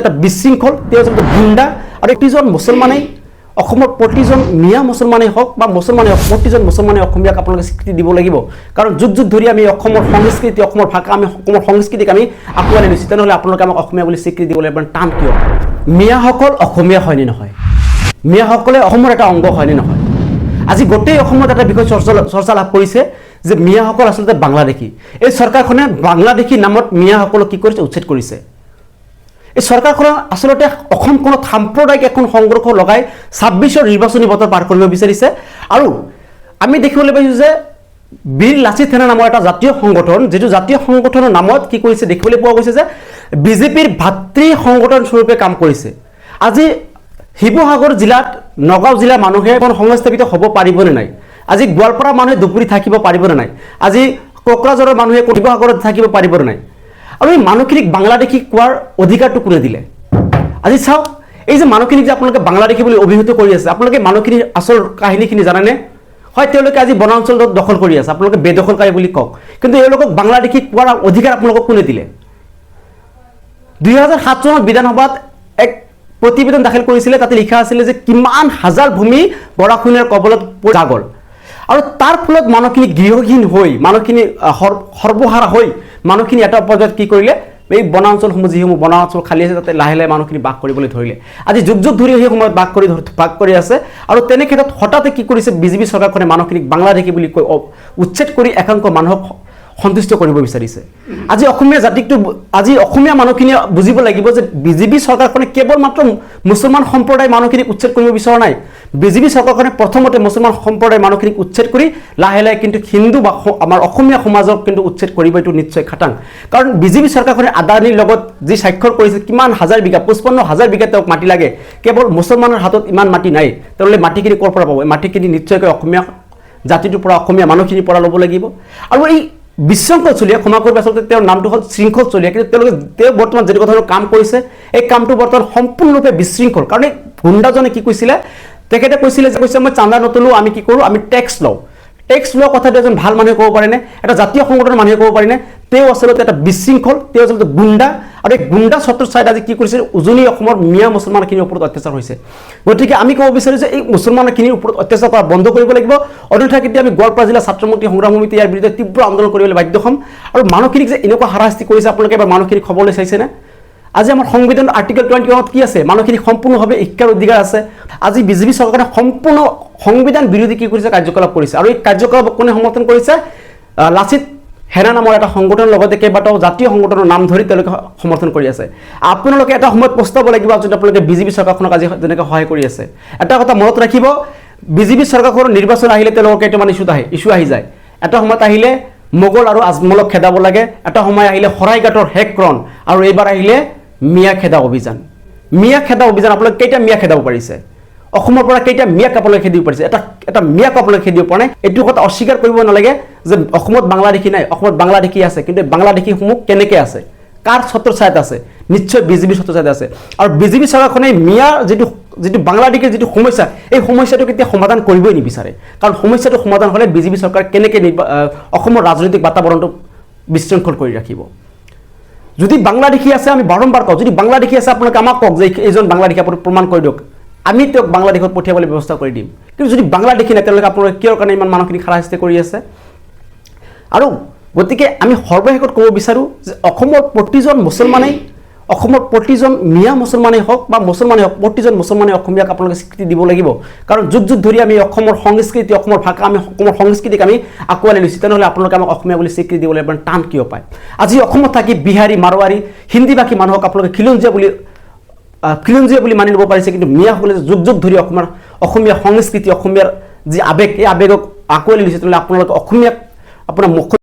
এটা বিশৃংখল তেওঁ গুণ্ডা আৰু প্ৰতিজন মুছলমানেই অসমৰ প্ৰতিজন মিয়া মুছলমানেই হওক বা মুছলমানেই হওক, প্ৰতিজন মুছলমানে অসমীয়াক আপোনালোকে স্বীকৃতি দিব লাগিব। কাৰণ যুগ যুগ ধৰি আমি অসমৰ সংস্কৃতি, অসমৰ ভাষা, আমি অসমৰ সংস্কৃতিক আমি আঁকোৱালি লৈছোঁ। তেনেহ'লে আপোনালোকে আমাক অসমীয়া বুলি স্বীকৃতি দিবলৈ ইমান টান কিয়? মিয়াসকল অসমীয়া হয়নে নহয়? মিয়াসকলে অসমৰ এটা অংগ হয়নে নহয়? আজি গোটেই অসমত এটা বিষয় চৰ্চা চৰ্চা লাভ কৰিছে যে মিয়াসকল আচলতে বাংলাদেশী। এই চৰকাৰখনে বাংলাদেশী নামত মিয়াসকলক কি কৰিছে? উচ্ছেদ কৰিছে। এই চৰকাৰখনে আচলতে অসমখনত সাম্প্ৰদায়িক এখন সংঘৰ্ষ লগাই ছাব্বিছৰ নিৰ্বাচনী বতৰ পাৰ কৰিব বিচাৰিছে। আৰু আমি দেখিবলৈ পাইছোঁ যে বীৰ লাচিত সেনা নামৰ এটা জাতীয় সংগঠন, যিটো জাতীয় সংগঠনৰ নামত কি কৰিছে দেখিবলৈ পোৱা গৈছে যে বিজেপিৰ ভাতৃ সংগঠন স্বৰূপে কাম কৰিছে। আজি শিৱসাগৰ জিলাত নগাঁও জিলাৰ মানুহে এখন সংস্থাপিত হ'ব পাৰিবনে নাই? আজি গোৱালপাৰা মানুহে দুপুৰি থাকিব পাৰিবনে নাই? আজি কোকৰাঝাৰৰ মানুহে শিৱসাগৰত থাকিব পাৰিবনে নাই? আৰু এই মানুহখিনিক বাংলাদেশী কোৱাৰ অধিকাৰটো কোনে দিলে। আজি চাওক এই যে মানুহখিনিক যে আপোনালোকে বাংলাদেশী বুলি অভিহিত কৰি আছে আপোনালোকে মানুহখিনিৰ আচল কাহিনীখিনি জানেনে? হয়, তেওঁলোকে আজি বনাঞ্চল দখল কৰি আছে, আপোনালোকে বেদখলকাৰী বুলি কওক। কিন্তু এওঁলোকক বাংলাদেশী কোৱাৰ অধিকাৰ আপোনালোকক কোনে দিলে? দুহেজাৰ সাত চনত বিধানসভাত এক প্ৰতিবেদন দাখিল কৰিছিলে, তাতে লিখা আছিলে যে কিমান হাজাৰ ভূমি বৰাখুণীয়াৰ কবলত পৰি আৰু তাৰ ফলত মানুহখিনি গৃহহীন হৈ মানুহখিনি সৰ্বহাৰা হৈ মানুহখিনি এটা পৰ্যায়ত কি কৰিলে? এই বনাঞ্চলসমূহ যিসমূহ বনাঞ্চল খালী আছে, তাতে লাহে লাহে মানুহখিনি বাস কৰিবলৈ ধৰিলে। আজি যুগ যুগ ধৰি সেই সময়ত বাস কৰি বাস কৰি আছে আৰু তেনে ক্ষেত্ৰত হঠাতে কি কৰিছে? বিজেপি চৰকাৰখনে মানুহখিনিক বাংলাদেশী বুলি কৈ উচ্ছেদ কৰি একাংশ মানুহক সন্তুষ্ট কৰিব বিচাৰিছে। আজি অসমীয়া জাতিটো আজি অসমীয়া মানুহখিনিয়ে বুজিব লাগিব যে বিজেপি চৰকাৰখনে কেৱল মাত্ৰ মুছলমান সম্প্ৰদায়ৰ মানুহখিনিক উচ্ছেদ কৰিব বিচৰা নাই। বিজেপি চৰকাৰখনে প্ৰথমতে মুছলমান সম্প্ৰদায়ৰ মানুহখিনিক উচ্ছেদ কৰি লাহে লাহে কিন্তু হিন্দু বা আমাৰ অসমীয়া সমাজক কিন্তু উচ্ছেদ কৰিব এইটো নিশ্চয় খাটাং। কাৰণ বিজেপি চৰকাৰখনে আদানীৰ লগত যি স্বাক্ষৰ কৰিছে, কিমান হাজাৰ বিঘা, পঁচপন্ন হাজাৰ বিঘা তেওঁক মাটি লাগে। কেৱল মুছলমানৰ হাতত ইমান মাটি নাই। তেওঁলোকে মাটিখিনি ক'ৰ পৰা পাব? মাটিখিনি নিশ্চয়কৈ অসমীয়া জাতিটোৰ পৰা, অসমীয়া মানুহখিনিৰ পৰা ল'ব লাগিব। আৰু এই বিশৃংখল চলিয়া ক্ষমা কৰিব আচলতে তেওঁৰ নামটো হ'ল শৃংখল চলিয়া কিন্তু তেওঁলোকে তেওঁ বৰ্তমান যেনেকুৱা ধৰণৰ কাম কৰিছে, এই কামটো বৰ্তমান সম্পূৰ্ণৰূপে বিশৃংখল। কাৰণ এই গুণ্ডাজনে কি কৈছিলে, তেখেতে কৈছিলে যে, কৈছে, মই চান্দা নতলো, আমি কি কৰোঁ, আমি টেক্স লওঁ। টেক্স লোৱা কথাটো এজন ভালো মানুহে ক'ব পাৰেনে? এটা জাতীয় সংগঠনৰ মানুহে ক'ব পাৰেনে? তেওঁ আচলতে এটা বিশৃংখল, তেওঁ আচলতে গুণ্ডা। আৰু এই গুণ্ডা ছত্ৰ ছাইড আজি কি কৰিছে? উজনি মিয়া মুছলমানখিনিৰ ওপৰত অত্যাচাৰ হৈছে। গতিকে আমি ক'ব বিচাৰোঁ যে এই মুছলমানখিনিৰ ওপৰত অত্যাচাৰ কৰা বন্ধ কৰিব লাগিব। অন্যথা কেতিয়া আমি গোৱালপাৰা জিলা ছাত্ৰ মুক্তি সংগ্ৰাম সমিতি ইয়াৰ বিৰুদ্ধে তীব্ৰ আন্দোলন কৰিবলৈ বাধ্য হ'ম। আৰু মানুহখিনিক যে এনেকুৱা হাৰাশাস্তি কৰিছে আপোনালোকে এবাৰ মানুহখিনিক খবৰলৈ চাইছেনে? আজি আমাৰ সংবিধান আৰ্টিকেল টুৱেণ্টি ওৱানত কি আছে? মানুহখিনি সম্পূৰ্ণভাৱে শিক্ষাৰ অধিকাৰ আছে। আজি বিজেপি চৰকাৰে সম্পূৰ্ণ সংবিধান বিৰোধী কি কৰিছে? কাৰ্যকলাপ কৰিছে। আৰু এই কাৰ্যকলাপক কোনে সমৰ্থন কৰিছে? লাচিত সেনা নামৰ এটা সংগঠনৰ লগতে কেইবাটাও জাতীয় সংগঠনৰ নাম ধৰি তেওঁলোকে সমৰ্থন কৰি আছে। আপোনালোকে এটা সময়ত পস্তাব লাগিব যদি আপোনালোকে বিজেপি চৰকাৰখনক আজি যেনেকৈ সহায় কৰি আছে। এটা কথা মনত ৰাখিব, বিজেপি চৰকাৰখনৰ নিৰ্বাচন আহিলে তেওঁলোকৰ কেইটামান ইছ্যু আহে ইছ্যু আহি যায়। এটা সময়ত আহিলে মোগল আৰু আজমলক খেদাব লাগে, এটা সময় আহিলে শৰাইঘাটৰ হেকৰণ আৰু এইবাৰ আহিলে মিয়া খেদা অভিযান। মিয়া খেদা অভিযান, আপোনালোকে কেইটা মিয়া খেদাব পাৰিছে? অসমৰ পৰা কেইটা মিয়াক আপোনালোকে খেদিব পাৰিছে? এটা এটা মিয়াক আপোনালোকে খেদিব পৰা নাই। এইটো কথা অস্বীকাৰ কৰিব নালাগে যে অসমত বাংলাদেশী নাই, অসমত বাংলাদেশী আছে, কিন্তু বাংলাদেশীসমূহ কেনেকৈ আছে? কাৰ ছত্ৰছায়াত আছে? নিশ্চয় বিজেপিৰ ছত্ৰছায়াত আছে। আৰু বিজেপি চৰকাৰখনে মিয়াৰ যিটো যিটো বাংলাদেশীৰ যিটো সমস্যা, এই সমস্যাটো কেতিয়া সমাধান কৰিবই নিবিচাৰে? কাৰণ সমস্যাটো সমাধান হ'লে বিজেপি চৰকাৰ কেনেকৈ অসমৰ ৰাজনৈতিক বাতাবৰণটো বিশৃংখল কৰি ৰাখিব? যদি বাংলাদেশী আছে, আমি বাৰম্বাৰ কওঁ, যদি বাংলাদেশী আছে, আপোনালোকে আমাক কওক যে এইজন বাংলাদেশী আপুনি প্ৰমাণ কৰি দিয়ক। আমি তেওঁক বাংলাদেশত পঠিয়াবলৈ ব্যৱস্থা কৰি দিম। কিন্তু যদি বাংলাদেশী নাই, তেওঁলোকে আপোনালোকে কিয়ৰ কাৰণে ইমান মানুহখিনি হাৰাশাস্তি কৰি আছে? আৰু গতিকে আমি সৰ্বশেষত ক'ব বিচাৰোঁ যে অসমৰ প্ৰতিজন মুছলমানেই, অসমৰ প্ৰতিজন মিয়া মুছলমানেই হওক বা মুছলমানেই হওক, প্ৰতিজন মুছলমানে অসমীয়াক আপোনালোকে স্বীকৃতি দিব লাগিব। কাৰণ যুগ যুগ ধৰি আমি অসমৰ সংস্কৃতি, অসমৰ ভাষা, আমি অসমৰ সংস্কৃতিক আমি আঁকোৱালি লৈছোঁ। তেনেহ'লে আপোনালোকে আমাক অসমীয়া বুলি স্বীকৃতি দিবলৈ ইমান টান কিয় পায়? আজি অসমত থাকি বিহাৰী, মাৰোৱাৰী, হিন্দীভাষী মানুহক আপোনালোকে খিলঞ্জীয়া বুলি খিলঞ্জীয়া বুলি মানি ল'ব পাৰিছে, কিন্তু মিয়াসকলে যুগ যুগ ধৰি অসমৰ অসমীয়া সংস্কৃতি, অসমীয়াৰ যি আৱেগ, এই আৱেগক আঁকোৱালি লৈছে তেনেহ'লে আপোনালোকে অসমীয়াক আপোনাৰ মুখ্য